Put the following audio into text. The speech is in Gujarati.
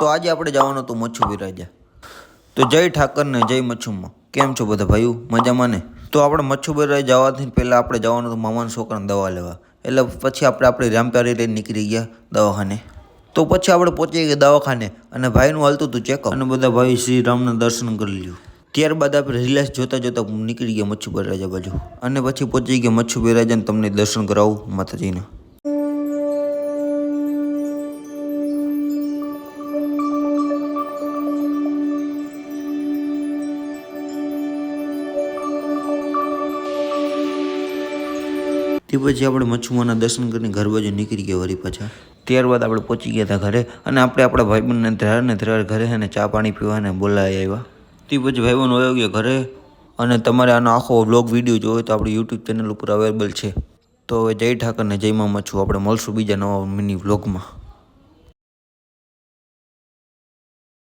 તો આજે આપણે જવાનું હતું મચ્છુ બિરાજા તો જય ઠાકર ને જય મચ્છુમાં. કેમ છો બધા ભાઈઓ? મજામાં ને? તો આપણે મચ્છુ બિરાજા જવાથી પહેલાં આપણે જવાનું હતું મામાના છોકરાને દવા લેવા. એટલે પછી આપણે આપણી રામપ્યારી લઈને નીકળી ગયા દવાખાને. તો પછી આપણે પહોંચી ગયા દવાખાને અને ભાઈનું હાલતું હતું ચેકઅપ અને બધા ભાઈ શ્રી રામના દર્શન કરી લ્યું. ત્યારબાદ આપણે રિલાયન્સ જોતાં જોતાં નીકળી ગયા મચ્છુ બિરાજા બાજુ. અને પછી પહોંચી ગયા મચ્છુ બિરાજાને તમને દર્શન કરાવું માતાજીના. તે પછી આપણે મચ્છુમાના દર્શન કરીને ઘર બાજુ નીકળી ગયા વળી પાછા. ત્યારબાદ આપણે પહોંચી ગયા હતા ઘરે અને આપણે આપણા ભાઈબંધને ધ્યાર ને ધ્યાર ઘરે અને ચા પાણી પીવાને બોલાવી આવ્યા. તે પછી ભાઈબંધ વયો ગયો ઘરે અને તમારે આનો આખો વ્લોગ વીડિયો જોવો હોય તો આપણી યુટ્યુબ ચેનલ ઉપર અવેલેબલ છે. તો હવે જય ઠાકરને જય મા મચ્છું. આપણે મળશું બીજા નવા મિની વ્લોગમાં